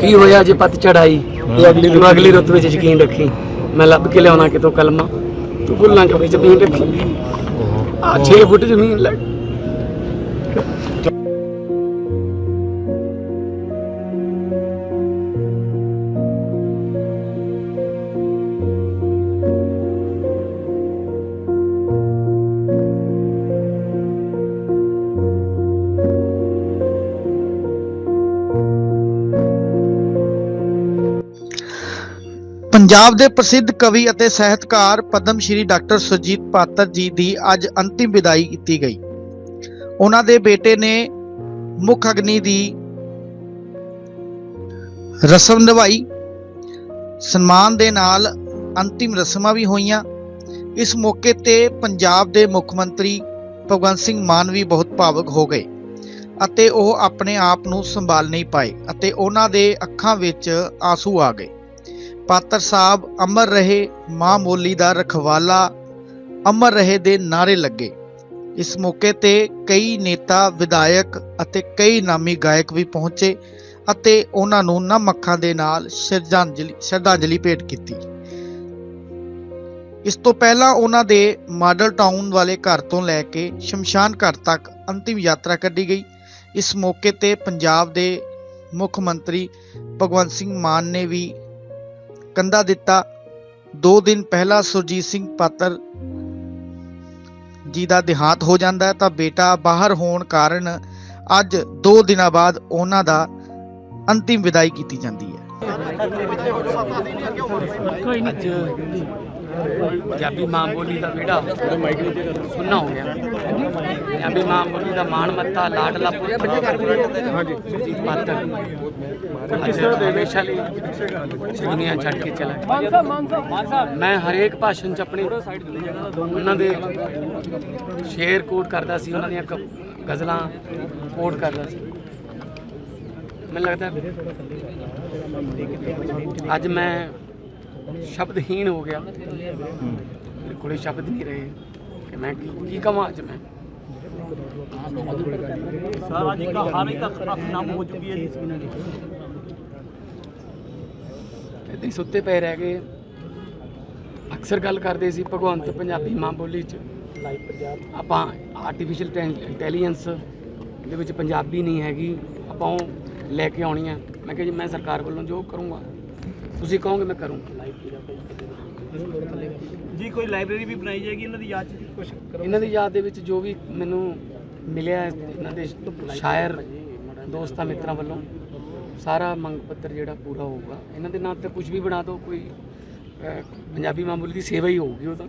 ਕੀ ਹੋਇਆ ਜੇ ਪੱਤ ਚੜਾਈ ਤੂੰ ਅਗਲੀ ਤੂੰ ਅਗਲੀ ਰੁੱਤ ਵਿੱਚ ਯਕੀਨ ਰੱਖੀ। ਮੈਂ ਲੱਭ ਕੇ ਲਿਆਉਣਾ ਕਿਤੋਂ ਕਲਮਾ। ਤੂੰ ਭੁੱਲਾਂ ਚੋਂ ਜ਼ਮੀਨ ਰੱਖੀ? ਆ 6 ਫੁੱਟ ਜ਼ਮੀਨ ਲੈ। ਪੰਜਾਬ ਦੇ ਪ੍ਰਸਿੱਧ ਕਵੀ ਅਤੇ ਸਾਹਿਤਕਾਰ ਪਦਮ ਸ਼੍ਰੀ ਡਾਕਟਰ ਸੁਰਜੀਤ ਪਾਤਰ ਜੀ ਦੀ ਅੱਜ ਅੰਤਿਮ ਵਿਦਾਈ ਕੀਤੀ ਗਈ। ਉਹਨਾਂ ਦੇ ਬੇਟੇ ਨੇ ਮੁੱਖ ਅਗਨੀ ਦੀ ਰਸਮ ਨਿਭਾਈ। ਸਨਮਾਨ ਦੇ ਨਾਲ ਅੰਤਿਮ ਰਸਮਾਂ ਵੀ ਹੋਈਆਂ। ਇਸ ਮੌਕੇ ਤੇ ਪੰਜਾਬ ਦੇ ਮੁੱਖ ਮੰਤਰੀ ਭਗਵੰਤ ਸਿੰਘ ਮਾਨ ਵੀ ਬਹੁਤ ਭਾਵਕ ਹੋ ਗਏ ਅਤੇ ਉਹ ਆਪਣੇ ਆਪ ਨੂੰ ਸੰਭਾਲ ਨਹੀਂ ਪਾਏ ਅਤੇ ਉਹਨਾਂ ਦੇ ਅੱਖਾਂ ਵਿੱਚ ਆਂਸੂ ਆ ਗਏ। ਪਾਤਰ ਸਾਹਿਬ ਅਮਰ ਰਹੇ ਮਾਂ ਬੋਲੀ ਦਾ ਰਖਵਾਲਾ ਅਮਰ ਰਹੇ ਦੇ ਨਾਰੇ ਲੱਗੇ। ਇਸ ਮੌਕੇ ਤੇ ਕਈ ਨੇਤਾ, ਵਿਧਾਇਕ ਅਤੇ ਕਈ ਨਾਮੀ ਗਾਇਕ ਵੀ ਪਹੁੰਚੇ ਅਤੇ ਉਹਨਾਂ ਨੂੰ ਨਮ ਅੱਖਾਂ ਦੇ ਨਾਲ ਸ਼ਰਧਾਂਜਲੀ ਸ਼ਰਧਾਂਜਲੀ ਭੇਟ ਕੀਤੀ। ਇਸ ਤੋਂ ਪਹਿਲਾਂ ਉਹਨਾਂ ਦੇ ਮਾਡਲ ਟਾਊਨ ਵਾਲੇ ਘਰ ਤੋਂ ਲੈ ਕੇ ਸ਼ਮਸ਼ਾਨ ਘਾਟ ਤੱਕ ਅੰਤਿਮ ਯਾਤਰਾ ਕੱਢੀ ਗਈ। ਇਸ ਮੌਕੇ ਤੇ ਪੰਜਾਬ ਦੇ ਮੁੱਖ ਮੰਤਰੀ ਭਗਵੰਤ ਸਿੰਘ ਮਾਨ ਨੇ ਵੀ ਕੰਧਾ ਦਿੱਤਾ। 2 ਦਿਨ ਪਹਿਲਾਂ ਸੁਰਜੀਤ ਸਿੰਘ ਪਾਤਰ ਜੀ ਦਾ ਦੇਹਾਂਤ ਹੋ ਜਾਂਦਾ ਹੈ ਤਾਂ ਬੇਟਾ ਬਾਹਰ ਹੋਣ ਕਾਰਨ ਅੱਜ 2 ਦਿਨਾਂ ਬਾਅਦ ਉਹਨਾਂ ਦਾ ਅੰਤਿਮ ਵਿਦਾਈ ਕੀਤੀ ਜਾਂਦੀ ਹੈ। ਕੋਈ ਨਹੀਂ। ਪੰਜਾਬੀ ਮਾਂ ਬੋਲੀ ਦਾ ਵਿਹੜਾ ਸੁਣਨਾ ਹੋ ਗਿਆ। ਪੰਜਾਬੀ ਮਾਂ ਬੋਲੀ ਦਾ ਮਾਣ ਮੱਤਾ ਲਾਡਲਾ ਪੁੱਤ ਸੁਰਜੀਤ ਪਾਤਰ। ਹਮੇਸ਼ਾ ਲਈ ਇਸ ਦੁਨੀਆ ਛੱਡ ਕੇ ਚਲਾ ਮੈਂ ਹਰੇਕ ਭਾਸ਼ਣ ਚ ਆਪਣੇ ਉਹਨਾਂ ਦੇ ਸ਼ੇਰ ਕੋਟ ਕਰਦਾ ਸੀ ਉਹਨਾਂ ਦੀਆਂ ਗਜ਼ਲਾਂ ਕੋਟ ਕਰਦਾ ਸੀ। ਮੈਨੂੰ ਲੱਗਦਾ ਅੱਜ ਮੈਂ ਸ਼ਬਦਹੀਣ ਹੋ ਗਿਆ। ਮੇਰੇ ਕੋਲੇ ਸ਼ਬਦ ਨਹੀਂ ਰਹੇ। ਕਿ ਮੈਂ ਕੀ ਕੀ ਕਵਾਂ ਅੱਜ ਮੈਂ? ਸਰ ਹੋ ਚੁੱਕੀ ਹੈ ਹੀ ਸੁੱਤੇ ਪਏ ਰਹਿ ਗਏ। ਅਕਸਰ ਗੱਲ ਕਰਦੇ ਸੀ ਭਗਵੰਤ ਪੰਜਾਬੀ ਮਾਂ ਬੋਲੀ ਚ। ਆਪਾਂ ਆਰਟੀਫੀਸ਼ੀਅਲ ਇੰਟੈਲੀਜੈਂਸ ਦੇ ਵਿੱਚ ਪੰਜਾਬੀ ਨਹੀਂ ਹੈਗੀ। ਆਪਾਂ ਉਹ ਲੈ ਕੇ ਆਉਣੀ ਆ ਮੈਂ ਕਿਹਾ ਜੀ ਮੈਂ ਸਰਕਾਰ ਵੱਲੋਂ ਜੋ ਕਰੂੰਗਾ ਤੁਸੀਂ ਕਹੋਗੇ ਮੈਂ ਕਰੂੰਗਾ। ਜੀ ਕੋਈ ਲਾਇਬ੍ਰੇਰੀ ਵੀ ਬਣਾਈ ਜਾਏਗੀ ਇਹਨਾਂ ਦੀ ਯਾਦ ਚ? ਕੁਝ ਇਹਨਾਂ ਦੀ ਯਾਦ ਦੇ ਵਿੱਚ ਜੋ ਵੀ ਮੈਨੂੰ ਮਿਲਿਆ ਹੈ, ਇਹਨਾਂ ਦੇ ਸ਼ਾਇਰ ਦੋਸਤਾਂ ਮਿੱਤਰਾਂ ਵੱਲੋਂ ਸਾਰਾ ਮੰਗ ਪੱਤਰ ਜਿਹੜਾ ਪੂਰਾ ਹੋਊਗਾ। ਇਹਨਾਂ ਦੇ ਨਾਂ ਤੇ ਕੁਝ ਵੀ ਬਣਾ ਦਿਓ ਕੋਈ ਅਹ, ਪੰਜਾਬੀ ਮਾਮੂਲੀ ਦੀ ਸੇਵਾ ਹੀ ਹੋਊਗੀ ਉਹ ਤਾਂ।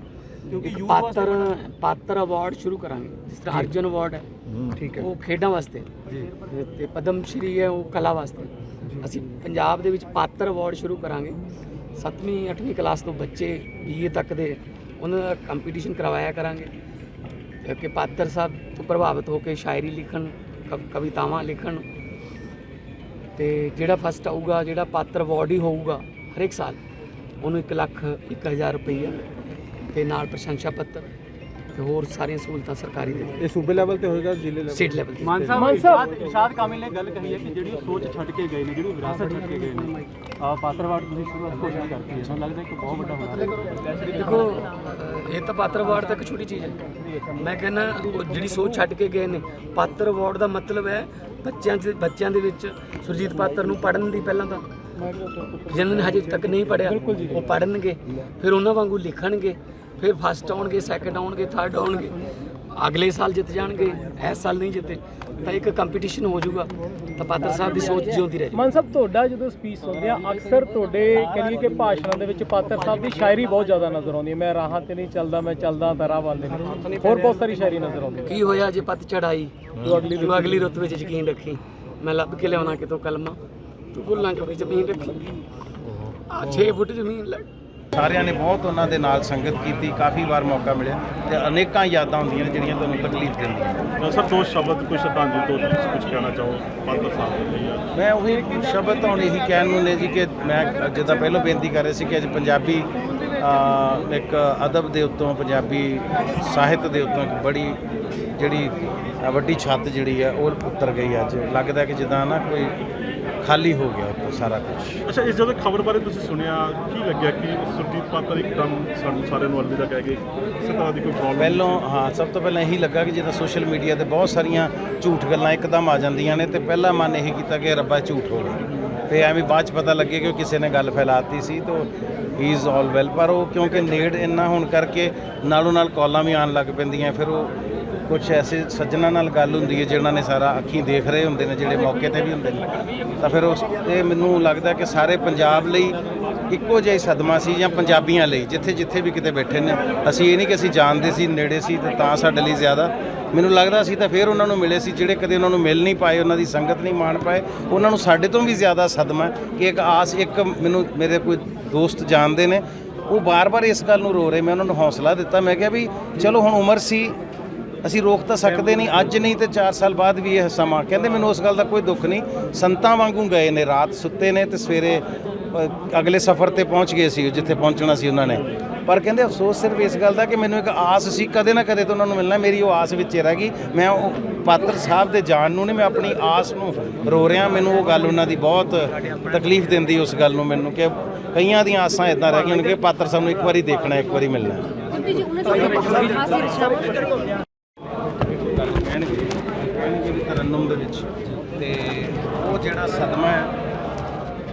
ਕਿਉਂਕਿ ਇੱਕ ਪਾਤਰ ਪਾਤਰ ਅਵਾਰਡ ਸ਼ੁਰੂ ਕਰਾਂਗੇ ਜਿਸ ਤਰ੍ਹਾਂ ਅਰਜਨ ਅਵਾਰਡ ਹੈ ਠੀਕ ਉਹ ਖੇਡਾਂ ਵਾਸਤੇ। ਤੇ ਪਦਮ ਸ਼੍ਰੀ ਹੈ ਉਹ ਕਲਾ ਵਾਸਤੇ। ਅਸੀਂ ਪੰਜਾਬ ਦੇ ਵਿੱਚ ਪਾਤਰ ਅਵਾਰਡ ਸ਼ੁਰੂ ਕਰਾਂਗੇ। 7ਵੀਂ 8ਵੀਂ ਕਲਾਸ ਤੋਂ ਬੱਚੇ ਬੀਏ ਤੱਕ ਦੇ ਉਹਨਾਂ ਦਾ ਕੰਪੀਟੀਸ਼ਨ ਕਰਵਾਇਆ ਕਰਾਂਗੇ। ਤੇ ਕਿ ਪਾਤਰ ਸਾਹਿਬ ਤੋਂ ਪ੍ਰਭਾਵਿਤ ਹੋ ਕੇ ਸ਼ਾਇਰੀ ਲਿਖਣ, ਕਵ- ਕਵਿਤਾਵਾਂ ਲਿਖਣ ਤੇ ਜਿਹੜਾ ਫਸਟ ਆਊਗਾ, ਜਿਹੜਾ ਪਾਤਰ ਅਵਾਰਡ ਹੀ ਹੋਊਗਾ ਹਰ ਇੱਕ ਸਾਲ, ਉਹਨੂੰ 1 ਲੱਖ 1000 ਰੁਪਈਆ ਤੇ ਨਾਲ ਪ੍ਰਸ਼ੰਸਾ ਪੱਤਰ। ਤੇ ਹੋਰ ਸਾਰੀਆਂ ਸਹੂਲਤਾਂ ਸਰਕਾਰੀ ਦੇ ਇਹ ਸੂਬੇ ਲੈਵਲ ਤੇ ਹੋਏਗਾ ਜ਼ਿਲ੍ਹੇ ਲੈਵਲ ਸਟੇਟ ਲੈਵਲ ਤੇ। ਮਾਨ ਸਾਹਿਬ ਇਰਸ਼ਾਦ ਇਰਸ਼ਾਦ ਕਾਮਿਲ ਨੇ ਗੱਲ ਕਹੀ ਹੈ ਕਿ ਜਿਹੜੀ ਉਹ ਸੋਚ ਛੱਡ ਕੇ ਗਏ ਨੇ ਜਿਹੜੀ ਵਿਰਾਸਤ ਛੱਡ ਕੇ ਗਏ ਨੇ। ਆ ਪਾਤਰਵਾੜ ਤੁਸੀਂ ਸ਼ੁਰੂਆਤ ਕੋਸ਼ਿਸ਼ ਕਰਤੀ ਹੈ ਮੈਨੂੰ ਲੱਗਦਾ ਕਿ ਬਹੁਤ ਵੱਡਾ ਹੋਣਾ ਦੇਖੋ ਇਹ ਤਾਂ ਪਾਤਰ ਅਵਾਰਡ ਤਾਂ ਇੱਕ ਛੋਟੀ ਚੀਜ਼ ਹੈ। ਮੈਂ ਕਹਿੰਦਾ ਉਹ ਜਿਹੜੀ ਸੋਚ ਛੱਡ ਕੇ ਗਏ ਨੇ ਪਾਤਰ ਅਵਾਰਡ ਦਾ ਮਤਲਬ ਹੈ ਬੱਚਿਆਂ ਦੇ ਬੱਚਿਆਂ ਦੇ ਵਿੱਚ ਸੁਰਜੀਤ ਪਾਤਰ ਨੂੰ ਪੜਨ ਦੀ ਪਹਿਲਾਂ ਤਾਂ। ਜਿਹਨਾਂ ਨੇ ਹਜੇ ਤੱਕ ਨਹੀਂ ਪੜਿਆ ਉਹ ਪੜਨਗੇ ਫਿਰ ਉਹਨਾਂ ਵਾਂਗੂ ਲਿਖਣਗੇ। ਫਿਰ ਫਸਟ ਆਉਣਗੇ ਸੈਕੰਡ ਆਉਣਗੇ ਥਰਡ ਆਉਣਗੇ। ਅਗਲੇ ਸਾਲ ਜਿੱਤ ਜਾਣਗੇ ਇਸ ਸਾਲ ਨਹੀਂ ਜਿੱਤੇ ਤਾਂ ਇੱਕ ਕੰਪੀਟੀਸ਼ਨ ਹੋ ਜਾਊਗਾ। ਤਾਂ ਪਾਤਰ ਸਾਹਿਬ ਦੀ ਸੋਚ ਜਿਉਂਦੀ ਰਹੇ ਮਾਨ ਸਾਹਿਬ ਤੁਹਾਡਾ ਜਦੋਂ ਸਪੀਚ ਸੁਣਦੇ ਆ ਅਕਸਰ ਤੁਹਾਡੇ ਕਰੀਏ ਕਿ ਭਾਸ਼ਣਾਂ ਦੇ ਵਿੱਚ ਪਾਤਰ ਸਾਹਿਬ ਦੀ ਸ਼ਾਇਰੀ ਬਹੁਤ ਜ਼ਿਆਦਾ ਨਜ਼ਰ ਆਉਂਦੀ ਹੈ। ਮੈਂ ਰਾਹਾਂ ਤੇ ਨਹੀਂ ਚੱਲਦਾ ਮੈਂ ਚੱਲਦਾ ਤਰਾ ਵਾਲੇ ਹੋਰ ਬਹੁਤ ਸਾਰੀ ਸ਼ਾਇਰੀ ਨਜ਼ਰ ਆਉਂਦੀ ਕੀ ਹੋਇਆ ਜੇ ਪੱਤ ਚੜਾਈ ਤੂੰ ਅਗਲੀ ਤੂੰ ਅਗਲੀ ਰੁੱਤ ਵਿੱਚ ਯਕੀਨ ਰੱਖੀ। ਮੈਂ ਲੱਭ ਕੇ ਲਿਆਉਣਾ ਕਿਤੋਂ ਕਲਮਾ। ਤੂੰ ਭੁੱਲਾਂ ਚੋਂ ਜ਼ਮੀਨ ਰੱਖੀ? ਆ 6 ਫੁੱਟ ਜ਼ਮੀਨ ਲੈ। ਸਾਰਿਆਂ ਨੇ ਬਹੁਤ ਉਹਨਾਂ ਦੇ ਨਾਲ ਸੰਗਤ ਕੀਤੀ ਕਾਫੀ ਵਾਰ ਮੌਕਾ ਮਿਲਿਆ ਤੇ ਅਨੇਕਾਂ ਯਾਦਾਂ ਹੁੰਦੀਆਂ ਨੇ ਜਿਹੜੀਆਂ ਤੁਹਾਨੂੰ ਤਕਲੀਫ ਦਿੰਦੀਆਂ। ਸਰ ਦੋ ਸ਼ਬਦ ਕੋਈ ਸ਼ਰਧਾਂਜਲੀ ਤੋਂ ਕੁਝ ਕਹਿਣਾ ਚਾਹੋ ਪਾਤਰ ਸਾਹਿਬ ਮੈਂ ਉਹੀ ਸ਼ਬਦ ਹੁਣ ਇਹੀ ਕਹਿਣ ਨੂੰ ਨੇ ਜੀ ਕਿ ਮੈਂ ਜਿੱਦਾਂ ਪਹਿਲਾਂ ਬੇਨਤੀ ਕਰ ਰਿਹਾ ਸੀ ਕਿ ਅੱਜ ਪੰਜਾਬੀ ਇੱਕ ਅਦਬ ਦੇ ਉੱਤੋਂ ਪੰਜਾਬੀ ਸਾਹਿਤ ਦੇ ਉੱਤੋਂ ਇੱਕ ਬੜੀ ਜਿਹੜੀ ਵੱਡੀ ਛੱਤ ਜਿਹੜੀ ਹੈ ਉਹ ਉੱਤਰ ਗਈ ਅੱਜ। ਲੱਗਦਾ ਕਿ ਜਿੱਦਾਂ ਨਾ ਕੋਈ ਖਾਲੀ ਹੋ ਗਿਆ ਉੱਤੋਂ ਸਾਰਾ ਕੁਝ ਅੱਛਾ ਇਸ ਜਦੋਂ ਖਬਰ ਬਾਰੇ ਤੁਸੀਂ ਸੁਣਿਆ ਕੀ ਲੱਗਿਆ ਕਿ ਸੁਰਜੀਤ ਪਾਤਰ ਇੱਕਦਮ ਸਾਨੂੰ ਸਾਰਿਆਂ ਨੂੰ ਅਲਵਿਦਾ ਕਹਿ ਗਏ ਕਿਸੇ ਤਰ੍ਹਾਂ ਦੀ ਕੋਈ ਪ੍ਰੋਬਲਮ ਪਹਿਲੋਂ ਹਾਂ ਸਭ ਤੋਂ ਪਹਿਲਾਂ ਇਹੀ ਲੱਗਾ ਕਿ ਜਿੱਦਾਂ ਸੋਸ਼ਲ ਮੀਡੀਆ ਤੇ ਬਹੁਤ ਸਾਰੀਆਂ ਝੂਠ ਗੱਲਾਂ ਇੱਕਦਮ ਆ ਜਾਂਦੀਆਂ ਨੇ ਤੇ ਪਹਿਲਾ ਮਨ ਇਹ ਕੀਤਾ ਕਿ ਰੱਬਾ ਝੂਠ ਹੋ ਗਿਆ। ਤੇ ਐਵੇਂ ਬਾਅਦ ਚ ਪਤਾ ਲੱਗੇ ਕਿ ਉਹ ਕਿਸੇ ਨੇ ਗੱਲ ਫੈਲਾਤੀ ਸੀ ਤਾਂ ਹੀ ਇਜ਼ ਆਲ ਵੈਲ ਪਰ ਉਹ ਕਿਉਂਕਿ ਨੇੜ ਇੰਨਾ ਹੋਣ ਕਰਕੇ ਨਾਲੋਂ ਨਾਲ ਕਾਲਾਂ ਵੀ ਆਉਣ ਲੱਗ ਪੈਂਦੀਆਂ ਫਿਰ ਉਹ ਕੁਝ ਐਸੇ ਸੱਜਣਾ ਨਾਲ ਗੱਲ ਹੁੰਦੀ ਹੈ ਜਿਨ੍ਹਾਂ ਨੇ ਸਾਰਾ ਅੱਖੀਂ ਦੇਖ ਰਹੇ ਹੁੰਦੇ ਨੇ, ਜਿਹੜੇ ਮੌਕੇ ਤੇ ਵੀ ਹੁੰਦੇ ਨੇ। ਤਾਂ ਫਿਰ ਉਸ ਇਹ ਮੈਨੂੰ ਲੱਗਦਾ ਕਿ ਸਾਰੇ ਪੰਜਾਬ ਲਈ ਇੱਕੋ ਜਿਹਾ ਸਦਮਾ ਸੀ ਜਾਂ ਪੰਜਾਬੀਆਂ ਲਈ, ਜਿੱਥੇ ਜਿੱਥੇ ਵੀ ਕਿਤੇ ਬੈਠੇ ਨੇ। ਅਸੀਂ ਇਹ ਨਹੀਂ ਕਿ ਅਸੀਂ ਜਾਣਦੇ ਸੀ, ਨੇੜੇ ਸੀ ਤੇ ਤਾਂ ਸਾਡੇ ਲਈ ਜ਼ਿਆਦਾ। ਮੈਨੂੰ ਲੱਗਦਾ ਸੀ ਤਾਂ ਫਿਰ ਉਹਨਾਂ ਨੂੰ ਮਿਲੇ ਸੀ, ਜਿਹੜੇ ਕਦੇ ਉਹਨਾਂ ਨੂੰ ਮਿਲ ਨਹੀਂ ਪਾਏ, ਉਹਨਾਂ ਦੀ ਸੰਗਤ ਨਹੀਂ ਮਾਣ ਪਾਏ। ਉਹਨਾਂ ਨੂੰ ਸਾਡੇ ਤੋਂ ਵੀ ਜ਼ਿਆਦਾ ਸਦਮਾ ਕਿ ਇੱਕ ਆਸ, ਇੱਕ ਮੈਨੂੰ, ਮੇਰੇ ਕੋਈ ਦੋਸਤ ਜਾਣਦੇ ਨੇ। ਉਹ ਬਾਰ-ਬਾਰ ਇਸ ਗੱਲ ਨੂੰ ਰੋ ਰਹੇ, ਮੈਂ ਉਹਨਾਂ ਨੂੰ ਹੌਸਲਾ ਦਿੱਤਾ। ਮੈਂ ਕਿਹਾ ਵੀ ਚਲੋ ਹੁਣ ਉਮਰ ਸੀ ਅਸੀਂ ਰੋਕ ਤਾਂ ਸਕਦੇ ਨਹੀਂ, ਅੱਜ ਨਹੀਂ ਤੇ 4 ਸਾਲ ਬਾਅਦ ਵੀ ਇਹ ਸਮਾਂ। ਕਹਿੰਦੇ ਮੈਨੂੰ ਉਸ ਗੱਲ ਦਾ ਕੋਈ ਦੁੱਖ ਨਹੀਂ। ਸੰਤਾਂ ਵਾਂਗੂ ਗਏ ਨੇ, ਰਾਤ ਸੁੱਤੇ ਨੇ ਤੇ ਸਵੇਰੇ ਅਗਲੇ ਸਫ਼ਰ ਤੇ ਪਹੁੰਚ ਗਏ ਸੀ, ਜਿੱਥੇ ਪਹੁੰਚਣਾ ਸੀ ਉਹਨਾਂ ਨੇ। ਪਰ ਕਹਿੰਦੇ ਅਫਸੋਸ ਸਿਰਫ ਇਸ ਗੱਲ ਦਾ ਕਿ ਮੈਨੂੰ ਇੱਕ ਆਸ ਸੀ, ਕਦੇ ਨਾ ਕਦੇ ਤਾਂ ਉਹਨਾਂ ਨੂੰ ਮਿਲਣਾ, ਮੇਰੀ ਉਹ ਆਸ ਵਿੱਚ ਰਹਿ ਗਈ। ਮੈਂ ਉਹ ਪਾਤਰ ਸਾਹਿਬ ਦੇ ਜਾਣ ਨੂੰ ਨਹੀਂ, ਮੈਂ ਆਪਣੀ ਆਸ ਨੂੰ ਰੋ ਰਿਹਾ। ਮੈਨੂੰ ਉਹ ਗੱਲ ਉਹਨਾਂ ਦੀ ਬਹੁਤ ਤਕਲੀਫ ਦਿੰਦੀ ਉਸ ਗੱਲ ਨੂੰ ਮੈਨੂੰ ਕਿ ਕਈਆਂ ਦੀਆਂ ਆਸਾਂ ਇਦਾਂ ਰਹਿ ਗਈਆਂ ਨੇ ਕਿ ਪਾਤਰ ਸਾਹਿਬ ਨੂੰ ਇੱਕ ਵਾਰੀ ਦੇਖਣਾ, ਇੱਕ ਵਾਰੀ ਮਿਲਣਾ ਕਿਉਂਕਿ ਜੀ ਉਹਨਾਂ ਦੀ ਖਾਸ ਰਚਨਾਵਾਂ ਗੱਲ ਕਹਿਣਗੇ ਕਹਿਣਗੇ ਵੀ ਤਰਨਮ ਦੇ ਵਿੱਚ ਤੇ ਉਹ ਜਿਹੜਾ ਸਦਮਾ ਹੈ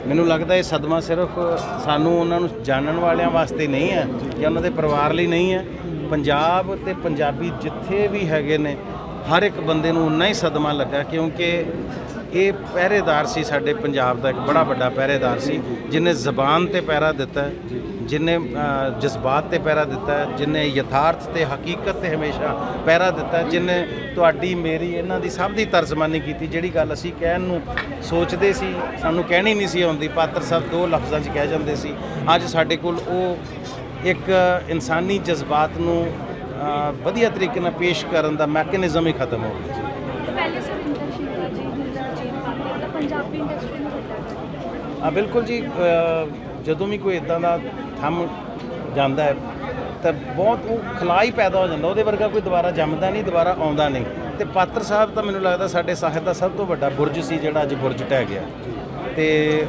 ਮੈਨੂੰ ਲੱਗਦਾ ਇਹ ਸਦਮਾ ਸਿਰਫ ਸਾਨੂੰ ਉਹਨਾਂ ਨੂੰ ਜਾਣਨ ਵਾਲਿਆਂ ਵਾਸਤੇ ਨਹੀਂ ਹੈ, ਜਾਂ ਉਹਨਾਂ ਦੇ ਪਰਿਵਾਰ ਲਈ ਨਹੀਂ ਹੈ। ਪੰਜਾਬ ਤੇ ਪੰਜਾਬੀ ਜਿੱਥੇ ਵੀ ਹੈਗੇ ਨੇ, ਹਰ ਇੱਕ ਬੰਦੇ ਨੂੰ ਉਨਾ ਹੀ ਸਦਮਾ ਲੱਗਾ, ਕਿਉਂਕਿ ਇਹ ਪਹਿਰੇਦਾਰ ਸੀ ਸਾਡੇ ਪੰਜਾਬ ਦਾ ਇੱਕ ਬੜਾ ਵੱਡਾ ਪਹਿਰੇਦਾਰ ਸੀ ਜਿਨੇ ਜ਼ਬਾਨ ਤੇ ਪਹਿਰਾ ਦਿੱਤਾ ਹੈ, ਜਿਨੇ ਜਜ਼ਬਾਤ ਤੇ ਪਹਿਰਾ ਦਿੱਤਾ ਹੈ, ਜਿਨੇ ਯਥਾਰਥ ਤੇ ਹਕੀਕਤ ਤੇ ਹਮੇਸ਼ਾ ਪਹਿਰਾ ਦਿੱਤਾ ਹੈ, ਜਿਨੇ ਤੁਹਾਡੀ ਮੇਰੀ ਇਹਨਾਂ ਦੀ ਸਭ ਦੀ ਤਰਜਮਾਨੀ ਕੀਤੀ ਜਿਹੜੀ ਗੱਲ ਅਸੀਂ ਕਹਿਣ ਨੂੰ ਸੋਚਦੇ ਸੀ ਸਾਨੂੰ ਕਹਿਣੀ ਨਹੀਂ ਸੀ ਆਉਂਦੀ ਪਾਤਰ ਸਾਹਿਬ ਦੋ ਲਫ਼ਜ਼ਾਂ 'ਚ ਕਹਿ ਜਾਂਦੇ ਸੀ ਅੱਜ ਸਾਡੇ ਕੋਲ ਉਹ ਇੱਕ ਇਨਸਾਨੀ ਜਜ਼ਬਾਤ ਨੂੰ ਵਧੀਆ ਤਰੀਕੇ ਨਾਲ ਪੇਸ਼ ਕਰਨ ਦਾ ਮੈਕੈਨਿਜ਼ਮ ਹੀ ਖਤਮ ਹੋ ਗਿਆ ਪਹਿਲੇ ਸੁਰਿੰਦਰ ਸ਼ਿਕਾ ਜੀ ਗੁਲਜ਼ਾਰ ਜੀ ਪਾਪਾ ਦਾ ਪੰਜਾਬੀ ਇੰਡਸਟਰੀ ਨੂੰ ਵੱਡਾ ਆ ਬਿਲਕੁਲ ਜੀ ਜਦੋਂ ਵੀ ਕੋਈ ਇਦਾਂ ਦਾ ਥੰਮ ਜਾਂਦਾ ਹੈ, ਤਾਂ ਬਹੁਤ ਉਹ ਖਲਾਈ ਪੈਦਾ ਹੋ ਜਾਂਦਾ, ਉਹਦੇ ਵਰਗਾ ਕੋਈ ਦੁਬਾਰਾ ਜੰਮਦਾ ਨਹੀਂ, ਦੁਬਾਰਾ ਆਉਂਦਾ ਨਹੀਂ। ਤੇ ਪਾਤਰ ਸਾਹਿਬ ਤਾਂ ਮੈਨੂੰ ਲੱਗਦਾ ਸਾਡੇ ਸਾਹਿਤ ਦਾ ਸਭ ਤੋਂ ਵੱਡਾ ਬੁਰਜ ਸੀ, ਜਿਹੜਾ ਅੱਜ ਬੁਰਜ ਢਹਿ ਗਿਆ। ਤੇ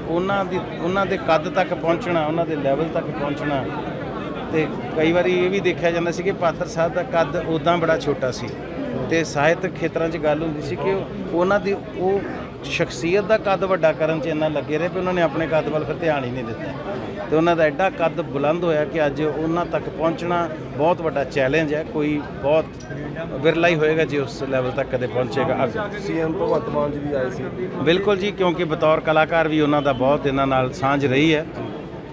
ਉਹਨਾਂ ਦੀ, ਉਹਨਾਂ ਦੇ ਕੱਦ ਤੱਕ ਪਹੁੰਚਣਾ, ਉਹਨਾਂ ਦੇ ਲੈਵਲ ਤੱਕ ਪਹੁੰਚਣਾ, ਤੇ ਕਈ ਵਾਰੀ ਇਹ ਵੀ ਦੇਖਿਆ ਜਾਂਦਾ ਸੀ ਕਿ ਪਾਤਰ ਸਾਹਿਬ ਦਾ ਕੱਦ ਉਦਾਂ ਬੜਾ ਛੋਟਾ ਸੀ। ਤੇ ਸਾਹਿਤ ਖੇਤਰਾਂ 'ਚ ਗੱਲ ਹੁੰਦੀ ਸੀ ਕਿ ਉਹਨਾਂ ਦੀ ਉਹ ਸ਼ਖਸੀਅਤ ਦਾ ਕੱਦ ਵੱਡਾ ਕਰਨ 'ਚ ਇੰਨਾ ਲੱਗੇ ਰਹੇ ਕਿ ਉਹਨਾਂ ਨੇ ਆਪਣੇ ਕੱਦ ਵੱਲ ਫਿਰ ਧਿਆਨ ਹੀ ਨਹੀਂ ਦਿੱਤਾ। ਤੇ ਉਹਨਾਂ ਦਾ ਐਡਾ ਕੱਦ ਬੁਲੰਦ ਹੋਇਆ ਕਿ ਅੱਜ ਉਹਨਾਂ ਤੱਕ ਪਹੁੰਚਣਾ ਬਹੁਤ ਵੱਡਾ ਚੈਲੰਜ ਹੈ। ਕੋਈ ਬਹੁਤ ਵਿਰਲਾ ਹੀ ਹੋਏਗਾ ਜੇ ਉਸ ਲੈਵਲ ਤੱਕ ਕਦੇ ਪਹੁੰਚੇਗਾ। ਸੀਐਮ ਭਗਵੰਤ ਮਾਨ ਜੀ ਵੀ ਆਏ ਸੀ। ਬਿਲਕੁਲ ਜੀ ਕਿਉਂਕਿ ਬਤੌਰ ਕਲਾਕਾਰ ਵੀ ਉਹਨਾਂ ਦਾ ਬਹੁਤ ਇਹਨਾਂ ਨਾਲ ਸਾਂਝ ਰਹੀ ਹੈ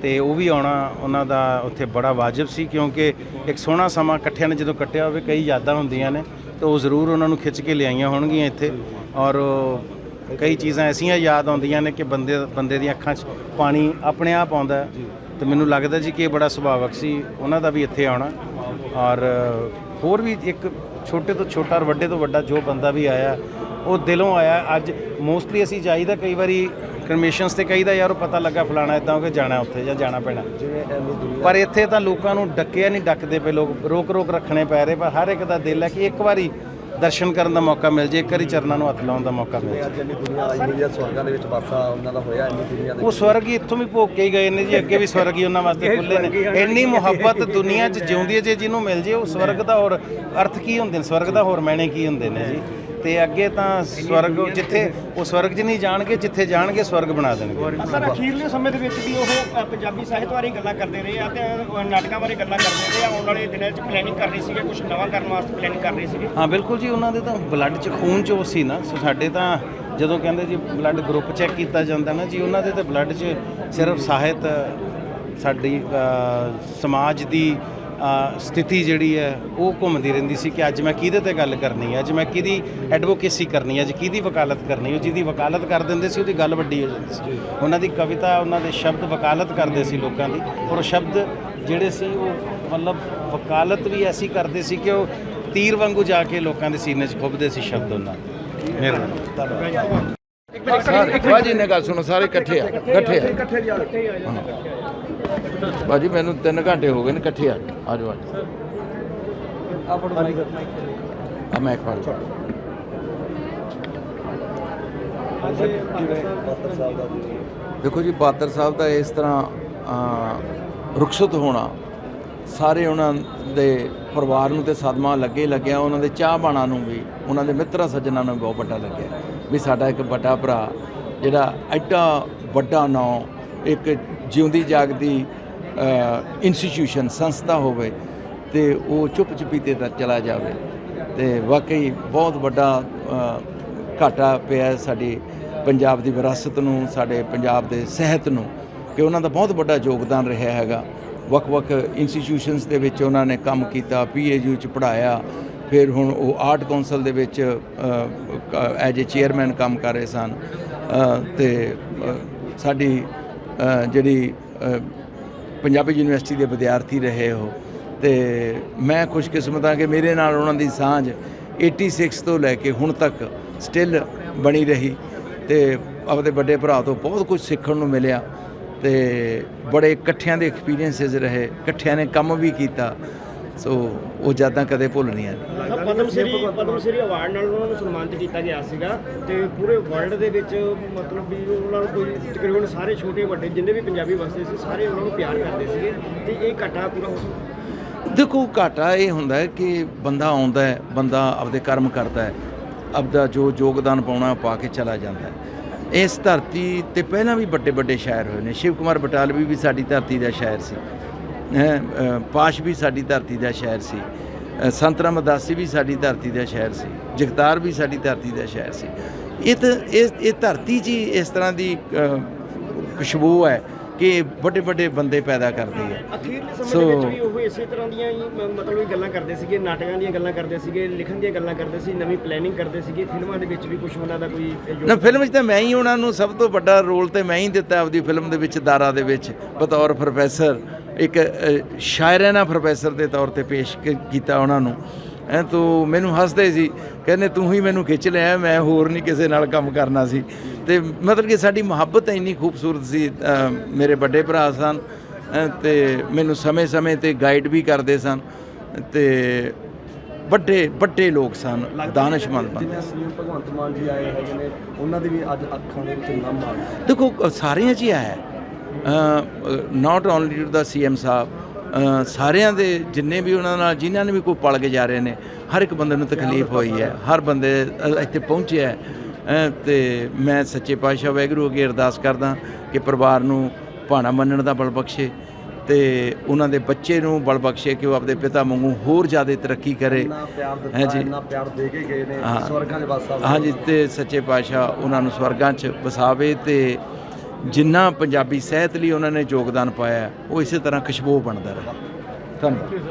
ਤੇ ਉਹ ਵੀ ਆਉਣਾ ਉਹਨਾਂ ਦਾ ਉੱਥੇ ਬੜਾ ਵਾਜਬ ਸੀ ਕਿਉਂਕਿ ਇੱਕ ਸੋਹਣਾ ਸਮਾਂ ਇਕੱਠਿਆਂ ਨੇ ਜਦੋਂ ਕੱਟਿਆ ਹੋਵੇ ਕਈ ਯਾਦਾਂ ਹੁੰਦੀਆਂ ਨੇ ਤੇ ਉਹ ਜ਼ਰੂਰ ਉਹਨਾਂ ਨੂੰ ਖਿੱਚ ਕੇ ਲਿਆਈਆਂ ਹੋਣਗੀਆਂ ਇੱਥੇ। ਔਰ ਕਈ ਚੀਜ਼ਾਂ ਐਸੀਆਂ ਯਾਦ ਆਉਂਦੀਆਂ ਨੇ ਕਿ ਬੰਦੇ ਬੰਦੇ ਦੀਆਂ ਅੱਖਾਂ 'ਚ ਪਾਣੀ ਆਪਣੇ ਆਪ ਆਉਂਦਾ। ਤੇ ਮੈਨੂੰ ਲੱਗਦਾ ਜੀ ਕਿ ਇਹ ਬੜਾ ਸੁਭਾਵਕ ਸੀ ਉਹਨਾਂ ਦਾ ਵੀ ਇੱਥੇ ਆਉਣਾ। ਔਰ ਹੋਰ ਵੀ ਇੱਕ ਛੋਟੇ ਤੋਂ ਛੋਟਾ ਔਰ ਵੱਡੇ ਤੋਂ ਵੱਡਾ ਜੋ ਬੰਦਾ ਵੀ ਆਇਆ ਉਹ ਦਿਲੋਂ ਆਇਆ। ਅੱਜ ਮੋਸਟਲੀ ਅਸੀਂ ਜਾਈਦਾ ਕਈ ਵਾਰੀ ਕਨਵੈਨਸ਼ਨਸ ਤੇ ਕਹੀਦਾ ਯਾਰ ਉਹ ਪਤਾ ਲੱਗਾ ਫਲਾਣਾ ਇਦਾਂ ਹੋ ਕੇ ਜਾਣਾ ਉੱਥੇ ਜਾਂ ਜਾਣਾ ਪੈਣਾ। ਪਰ ਇੱਥੇ ਤਾਂ ਲੋਕਾਂ ਨੂੰ ਡੱਕਿਆ ਨਹੀਂ ਡੱਕਦੇ ਪਏ ਲੋਕ। ਰੋਕ ਰੋਕ ਰੱਖਣੇ ਪੈ ਰਹੇ ਪਰ ਹਰ ਇੱਕ ਦਾ ਦਿਲ ਹੈ ਕਿ ਇੱਕ ਵਾਰੀ ਦਰਸ਼ਨ ਕਰਨ ਦਾ ਮੌਕਾ ਮਿਲ ਜੇ ਇੱਕ ਵਾਰੀ ਚਰਨਾਂ ਨੂੰ ਹੱਥ ਲਾਉਣ ਦਾ ਮੌਕਾ ਮਿਲ ਜੇ। ਅੱਜ ਇੰਨੀ ਦੁਨੀਆ ਆਈ ਹੋਈ ਹੈ ਸਵਰਗਾਂ ਦੇ ਵਿੱਚ ਵਾਸਾ ਉਹਨਾਂ ਦਾ ਹੋਇਆ ਇੰਨੀ ਦੁਨੀਆ ਦੇ ਉਹ ਸਵਰਗ ਹੀ ਇੱਥੋਂ ਵੀ ਭੋਗ ਕੇ ਹੀ ਗਏ ਨੇ ਜੀ ਅੱਗੇ ਵੀ ਸਵਰਗ ਹੀ ਉਹਨਾਂ ਵਾਸਤੇ ਖੁੱਲੇ ਨੇ। ਇੰਨੀ ਮੁਹੱਬਤ ਦੁਨੀਆ 'ਚ ਜਿਉਂਦੀ ਹੈ ਜੇ ਜਿਹਨੂੰ ਮਿਲ ਜੇ ਉਹ ਸਵਰਗ ਦਾ ਹੋਰ ਅਰਥ ਕੀ ਹੁੰਦੇ ਨੇ? ਸਵਰਗ ਦਾ ਹੋਰ ਮੈਨੇ ਕੀ ਹੁੰਦੇ ਨੇ ਜੀ? ਤੇ ਅੱਗੇ ਤਾਂ ਸਵਰਗ ਜਿੱਥੇ ਉਹ ਸਵਰਗ 'ਚ ਨਹੀਂ ਜਾਣਗੇ ਜਿੱਥੇ ਜਾਣਗੇ ਸਵਰਗ ਬਣਾ ਦੇਣਗੇ। ਸਰ ਅਖੀਰਲੇ ਸਮੇਂ ਦੇ ਵਿੱਚ ਵੀ ਉਹ ਅ, ਪੰਜਾਬੀ ਸਾਹਿਤ ਬਾਰੇ ਗੱਲਾਂ ਕਰਦੇ ਰਹੇ ਆ ਤੇ ਅ, ਨਾਟਕਾਂ ਬਾਰੇ ਗੱਲਾਂ ਕਰਦੇ ਰਹੇ ਆ ਆਉਣ ਵਾਲੇ ਦਿਨਾਂ 'ਚ ਪਲੈਨਿੰਗ ਕਰ ਰਹੇ ਸੀਗੇ ਕੁਝ ਨਵਾਂ ਕਰਨ ਵਾਸਤੇ ਪਲੈਨਿੰਗ ਕਰ ਰਹੇ ਸੀਗੇ? ਹਾਂ ਬਿਲਕੁਲ ਜੀ ਉਹਨਾਂ ਦੇ ਤਾਂ ਬਲੱਡ 'ਚ ਖੂਨ 'ਚ ਉਹ ਸੀ ਨਾ ਸੋ ਸਾਡੇ ਤਾਂ ਜਦੋਂ ਕਹਿੰਦੇ ਜੀ ਬਲੱਡ ਗਰੁੱਪ ਚੈੱਕ ਕੀਤਾ ਜਾਂਦਾ ਨਾ ਜੀ ਉਹਨਾਂ ਦੇ ਤਾਂ ਬਲੱਡ 'ਚ ਸਿਰਫ ਸਾਹਿਤ ਸਾਡੀ ਅ, ਸਮਾਜ ਦੀ ਸਥਿਤੀ ਜਿਹੜੀ ਹੈ ਉਹ ਘੁੰਮਦੀ ਰਹਿੰਦੀ ਸੀ ਕਿ ਅੱਜ ਮੈਂ ਕਿਹਦੇ ਤੇ ਗੱਲ ਕਰਨੀ ਹੈ ਅੱਜ ਮੈਂ ਕਿਹਦੀ ਐਡਵੋਕੇਸੀ ਕਰਨੀ ਹੈ ਅੱਜ ਕਿਹਦੀ ਵਕਾਲਤ ਕਰਨੀ ਹੈ। ਜਿਹਦੀ ਵਕਾਲਤ ਕਰ ਦਿੰਦੇ ਸੀ ਉਹਦੀ ਗੱਲ ਵੱਡੀ ਹੋ ਜਾਂਦੀ ਸੀ। ਉਹਨਾਂ ਦੀ ਕਵਿਤਾ ਉਹਨਾਂ ਦੇ ਸ਼ਬਦ ਵਕਾਲਤ ਕਰਦੇ ਸੀ ਲੋਕਾਂ ਦੀ ਔਰ ਉਹ ਸ਼ਬਦ ਜਿਹੜੇ ਸੀ ਉਹ ਮਤਲਬ ਵਕਾਲਤ ਵੀ ਐਸੀ ਕਰਦੇ ਸੀ ਕਿ ਉਹ ਤੀਰ ਵਾਂਗੂ ਜਾ ਕੇ ਲੋਕਾਂ ਦੇ ਸੀਨੇ 'ਚ ਖੁੱਭਦੇ ਸੀ ਸ਼ਬਦ ਉਹਨਾਂ ਦੇ। ਮਿਹਰਬਾਨੀ। ਧੰਨਵਾਦ ਬਾਜੀ ਨੇ ਗੱਲ ਸੁਣੋ ਸਾਰੇ ਇਕੱਠੇ ਆ। ਇਕੱਠੇ ਆ ਬਾਜੀ ਮੈਨੂੰ 3 ਘੰਟੇ ਹੋ ਗਏ ਨੇ ਇਕੱਠੇ ਆ ਆ ਜਾਓ ਆ ਜਾਓ। ਆ ਮੈਂ ਇੱਕ ਵਾਰ ਪਾਤਰ ਸਾਹਿਬ ਦਾ ਜੀ। ਦੇਖੋ ਜੀ ਬਾਦਰ ਸਾਹਿਬ ਦਾ ਇਸ ਤਰ੍ਹਾਂ ਰੁਖਸਤ ਹੋਣਾ ਸਾਰੇ ਉਹਨਾਂ ਦੇ ਪਰਿਵਾਰ ਨੂੰ ਤੇ ਸਦਮਾ ਲੱਗੇ ਲੱਗਿਆ ਉਹਨਾਂ ਦੇ ਚਾਹਬਾਨਾਂ ਨੂੰ ਵੀ ਉਹਨਾਂ ਦੇ ਮਿੱਤਰਾਂ ਸੱਜਣਾ ਨੂੰ ਬਹੁਤ ਵੱਡਾ ਲੱਗਿਆ। ਵੀ ਸਾਡਾ ਇੱਕ ਵੱਡਾ ਭਰਾ ਜਿਹੜਾ ਐਡਾ ਵੱਡਾ ਨਾਂ ਇੱਕ ਜਿਉਂਦੀ ਜਾਗਦੀ ਇੰਸਟੀਟਿਊਸ਼ਨ ਸੰਸਥਾ ਹੋਵੇ ਤੇ ਉਹ ਚੁੱਪ ਚੁਪੀਤੇ ਤੱਕ ਚਲਾ ਜਾਵੇ। ਤੇ ਵਾਕਈ ਬਹੁਤ ਵੱਡਾ ਘਾਟਾ ਪਿਆ ਸਾਡੀ ਪੰਜਾਬ ਦੀ ਵਿਰਾਸਤ ਨੂੰ ਸਾਡੇ ਪੰਜਾਬ ਦੇ ਸਿਹਤ ਨੂੰ ਕਿ ਉਹਨਾਂ ਦਾ ਬਹੁਤ ਵੱਡਾ ਯੋਗਦਾਨ ਰਿਹਾ ਹੈਗਾ। ਵੱਖ-ਵੱਖ ਇੰਸਟੀਟਿਊਸ਼ਨਸ ਦੇ ਵਿੱਚ ਉਹਨਾਂ ਨੇ ਕੰਮ ਕੀਤਾ ਪੀਏਯੂ ਚ ਪੜਾਇਆ ਫਿਰ ਹੁਣ ਉਹ ਆਰਟ ਕੌਂਸਲ ਦੇ ਵਿੱਚ ਐਜ ਏ ਚੇਅਰਮੈਨ ਕੰਮ ਕਰ ਰਹੇ ਸਨ। ਅ, ਤੇ ਸਾਡੀ ਜਿਹੜੀ ਪੰਜਾਬੀ ਯੂਨੀਵਰਸਿਟੀ ਦੇ ਵਿਦਿਆਰਥੀ ਰਹੇ ਹੋ ਤੇ ਮੈਂ ਖੁਸ਼ਕਿਸਮਤ ਹਾਂ ਕਿ ਮੇਰੇ ਨਾਲ ਉਹਨਾਂ ਦੀ ਸਾਂਝ 86 ਤੋਂ ਲੈ ਕੇ ਹੁਣ ਤੱਕ ਸਟਿਲ ਬਣੀ ਰਹੀ ਤੇ ਆਪਦੇ ਵੱਡੇ ਭਰਾ ਤੋਂ ਬਹੁਤ ਕੁਝ ਸਿੱਖਣ ਨੂੰ ਮਿਲਿਆ ਤੇ ਬੜੇ ਇਕੱਠਿਆਂ ਦੇ ਐਕਸਪੀਰੀਐਂਸਸ ਰਹੇ, ਇਕੱਠਿਆਂ ਨੇ ਕੰਮ ਵੀ ਕੀਤਾ। ਸੋ ਉਹ ਯਾਦਾਂ ਕਦੇ ਭੁੱਲਣੀਆਂ ਨਹੀਂ ਪਦਮ ਸ਼੍ਰੀ ਪਦਮ ਸ਼੍ਰੀ ਅਵਾਰਡ ਨਾਲ ਉਹਨਾਂ ਨੂੰ ਸਨਮਾਨਿਤ ਕੀਤਾ ਗਿਆ ਸੀਗਾ ਤੇ ਪੂਰੇ ਵਰਲਡ ਦੇ ਵਿੱਚ ਮਤਲਬ ਵੀ ਉਹਨਾਂ ਨੂੰ ਕੋਈ ਤਕਰੀਬਨ ਸਾਰੇ ਛੋਟੇ ਵੱਡੇ ਜਿੰਨੇ ਵੀ ਪੰਜਾਬੀ ਵਸਦੇ ਸੀ ਸਾਰੇ ਉਹਨਾਂ ਨੂੰ ਪਿਆਰ ਕਰਦੇ ਸੀਗੇ ਤੇ ਇਹ ਘਟਾ ਪੂਰਾ ਹੋ ਦੇਖੋ ਘਾਟਾ ਇਹ ਹੁੰਦਾ ਹੈ ਕਿ ਬੰਦਾ ਆਉਂਦਾ ਹੈ ਬੰਦਾ ਆਪਦੇ ਕਰਮ ਕਰਦਾ ਹੈ ਆਪਦਾ ਜੋ ਯੋਗਦਾਨ ਪਾਉਣਾ ਪਾ ਕੇ ਚਲਾ ਜਾਂਦਾ ਹੈ। ਇਸ ਧਰਤੀ ਤੇ ਪਹਿਲਾਂ ਵੀ ਵੱਡੇ ਵੱਡੇ ਸ਼ਾਇਰ ਹੋਏ ਨੇ। ਸ਼ਿਵ ਕੁਮਾਰ ਬਟਾਲਵੀ ਵੀ ਸਾਡੀ ਧਰਤੀ ਦਾ ਸ਼ਾਇਰ ਸੀ। ਪਾਸ਼ ਵੀ ਸਾਡੀ ਧਰਤੀ ਦਾ ਸ਼ਾਇਰ ਸੀ। ਸੰਤ ਰਾਮਦਾਸੀ ਵੀ ਸਾਡੀ ਧਰਤੀ ਦਾ ਸ਼ਾਇਰ ਸੀ। ਜਗਤਾਰ ਵੀ ਸਾਡੀ ਧਰਤੀ ਦਾ ਸ਼ਾਇਰ ਸੀ। ਇਹ ਤਾਂ ਇਹ ਇਹ ਧਰਤੀ 'ਚ ਇਸ ਤਰ੍ਹਾਂ ਦੀ ਖੁਸ਼ਬੂ ਹੈ ਕਿ ਵੱਡੇ ਵੱਡੇ ਬੰਦੇ ਪੈਦਾ ਕਰਦੀ ਹੈ ਅਖੀਰਲੇ ਸਮੇਂ ਸੋ- ਦੇ ਵਿੱਚ ਵੀ ਉਹ ਇਸੇ ਤਰ੍ਹਾਂ ਦੀਆਂ ਹੀ ਮਤਲਬ ਗੱਲਾਂ ਕਰਦੇ ਸੀਗੇ ਨਾਟਕਾਂ ਦੀਆਂ ਗੱਲਾਂ ਕਰਦੇ ਸੀਗੇ ਲਿਖਣ ਦੀਆਂ ਗੱਲਾਂ ਕਰਦੇ ਸੀ ਨਵੀਂ ਪਲੈਨਿੰਗ ਕਰਦੇ ਸੀਗੇ। ਫਿਲਮਾਂ ਦੇ ਵਿੱਚ ਵੀ ਕੁਝ ਉਹਨਾਂ ਦਾ ਕੋਈ ਨਾ ਫਿਲਮ 'ਚ ਤਾਂ ਮੈਂ ਹੀ ਉਹਨਾਂ ਨੂੰ ਸਭ ਤੋਂ ਵੱਡਾ ਰੋਲ ਤੇ ਮੈਂ ਹੀ ਦਿੱਤਾ ਆਪਦੀ ਫਿਲਮ ਦੇ ਵਿੱਚ ਦਾਰਾ ਦੇ ਵਿੱਚ ਬਤੌਰ ਪ੍ਰੋਫੈਸਰ ਇੱਕ ਸ਼ਾਇਰਾਨਾ ਪ੍ਰੋਫੈਸਰ ਦੇ ਤੌਰ ਤੇ ਪੇਸ਼ ਕੀਤਾ ਉਹਨਾਂ ਨੂੰ। ਐ ਤੋ ਮੈਨੂੰ ਹੱਸਦੇ ਸੀ ਕਹਿੰਦੇ ਤੂੰ ਹੀ ਮੈਨੂੰ ਖਿੱਚ ਲਿਆ ਮੈਂ ਹੋਰ ਨਹੀਂ ਕਿਸੇ ਨਾਲ ਕੰਮ ਕਰਨਾ ਸੀ। ਤੇ ਮਤਲਬ ਕਿ ਸਾਡੀ ਮੁਹੱਬਤ ਇੰਨੀ ਖੂਬਸੂਰਤ ਸੀ ਮੇਰੇ ਵੱਡੇ ਭਰਾ ਸਨ ਤੇ ਮੈਨੂੰ ਸਮੇਂ-ਸਮੇਂ ਤੇ ਗਾਈਡ ਵੀ ਕਰਦੇ ਸਨ ਤੇ ਵੱਡੇ ਵੱਡੇ ਲੋਕ ਸਨ ਦਾਨਸ਼ਮੰਦ ਬੰਦੇ ਸੀਐਮ ਭਗਵੰਤ ਮਾਨ ਜੀ ਆਏ ਹੈਗੇ ਨੇ ਉਹਨਾਂ ਦੀ ਵੀ ਅੱਜ ਅੱਖਾਂ ਦੇ ਵਿੱਚ ਨਮ ਆ ਦੇਖੋ ਸਾਰਿਆਂ 'ਚ ਹੀ ਆਇਆ not only to the CM ਸਾਹਿਬ ਸਾਰਿਆਂ ਦੇ ਜਿੰਨੇ ਵੀ ਉਹਨਾਂ ਨਾਲ ਜਿਨ੍ਹਾਂ ਨੇ ਵੀ ਕੋਈ ਪਲ ਗੁਜ਼ਾਰੇ ਨੇ ਹਰ ਇੱਕ ਬੰਦੇ ਨੂੰ ਤਕਲੀਫ ਹੋਈ ਹੈ ਹਰ ਬੰਦੇ ਇੱਥੇ ਪਹੁੰਚਿਆ ਹੈ ਤੇ ਮੈਂ ਸੱਚੇ ਪਾਤਸ਼ਾਹ ਵਾਹਿਗੁਰੂ ਅੱਗੇ ਅਰਦਾਸ ਕਰਦਾ ਕਿ ਪਰਿਵਾਰ ਨੂੰ ਭਾਣਾ ਮੰਨਣ ਦਾ ਬਲ ਬਖਸ਼ੇ ਤੇ ਉਹਨਾਂ ਦੇ ਬੱਚੇ ਨੂੰ ਬਲ ਬਖਸ਼ੇ ਕਿ ਉਹ ਆਪਦੇ ਪਿਤਾ ਵਾਂਗੂ ਹੋਰ ਜ਼ਿਆਦਾ ਤਰੱਕੀ ਕਰੇ ਹੈ ਜੀ। ਇੰਨਾ ਪਿਆਰ ਦੇ ਕੇ ਗਏ ਨੇ ਹਾਂ। ਸਵਰਗਾਂ 'ਚ ਵਸ ਸਕਦੇ ਹਾਂਜੀ ਤੇ ਸੱਚੇ ਪਾਤਸ਼ਾਹ ਉਹਨਾਂ ਨੂੰ ਸਵਰਗਾਂ 'ਚ ਵਸਾਵੇ ਤੇ ਜਿੰਨਾ ਪੰਜਾਬੀ ਸਾਹਿਤ ਲਈ ਉਹਨਾਂ ਨੇ ਯੋਗਦਾਨ ਪਾਇਆ, ਉਹ ਇਸੇ ਤਰ੍ਹਾਂ ਖੁਸ਼ਬੂ ਬਣਦਾ ਰਹੇ। ਧੰਨਵਾਦ।